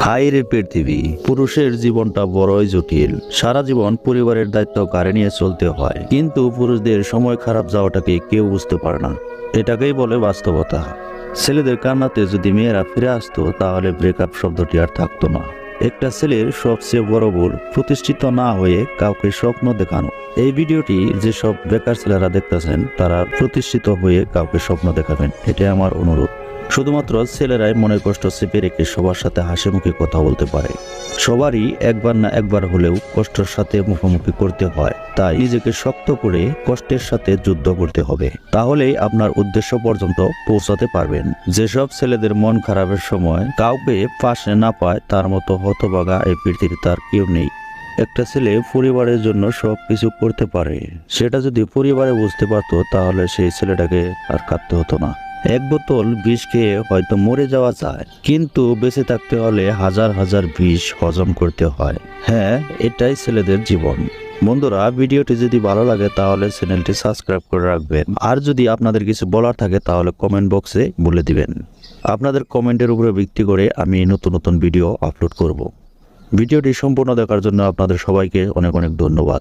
হাইরে পৃথিবী, পুরুষের জীবনটা বড়ই জটিল। সারা জীবন পরিবারের দায়িত্ব কারে নিয়ে চলতে হয়। কিন্তু পুরুষদের সময় খারাপ যাওয়াটাকে কেউ বুঝতে পারে না। এটাকেই বলে বাস্তবতা। ছেলেদের কান্নাতে যদি মেয়েরা ফিরে আসতো, তাহলে ব্রেকআপ শব্দটি আর থাকতো না। একটা ছেলের সবচেয়ে বড় ভুল, প্রতিষ্ঠিত না হয়ে কাউকে স্বপ্ন দেখানো। এই ভিডিওটি যেসব বেকার ছেলেরা দেখতেছেন, তারা প্রতিষ্ঠিত হয়ে কাউকে স্বপ্ন দেখাবেন। এটাই আমার অনুরোধ। শুধুমাত্র ছেলেরাই মনের কষ্ট চেপে রেখে সবার সাথে হাসি মুখে কথা বলতে পারে। সবারই একবার না একবার হলেও কষ্টের সাথে মুখোমুখি করতে হয়। তাই নিজেকে শক্ত করে কষ্টের সাথে যুদ্ধ করতে হবে। তাহলেই আপনার উদ্দেশ্য পর্যন্ত পৌঁছাতে পারবেন। যেসব ছেলেদের মন খারাপের সময় কাউকে পাশে না পায়, তার মতো হতবাগা এই পৃথিবীতে তার কেউ নেই। একটা ছেলে পরিবারের জন্য সব কিছু করতে পারে। সেটা যদি পরিবারে বুঝতে পারতো, তাহলে সেই ছেলেটাকে আর কাঁদতে হতো না। এক বোতল বিষ খেয়ে হয়তো মরে যাওয়া যায়। কিন্তু বেঁচে থাকতে হলে হাজার হাজার বিষ হজম করতে হয়। হ্যাঁ এটাই ছেলেদের জীবন। বন্ধুরা, ভিডিওটি যদি ভালো লাগে তাহলে চ্যানেলটি সাবস্ক্রাইব করে রাখবেন। আর যদি আপনাদের কিছু বলার থাকে তাহলে কমেন্ট বক্সে বলে দিবেন। আপনাদের কমেন্টের উপরে ভিত্তি করে আমি নতুন নতুন ভিডিও আপলোড করব। ভিডিওটি সম্পূর্ণ দেখার জন্য আপনাদের সবাইকে অনেক অনেক ধন্যবাদ।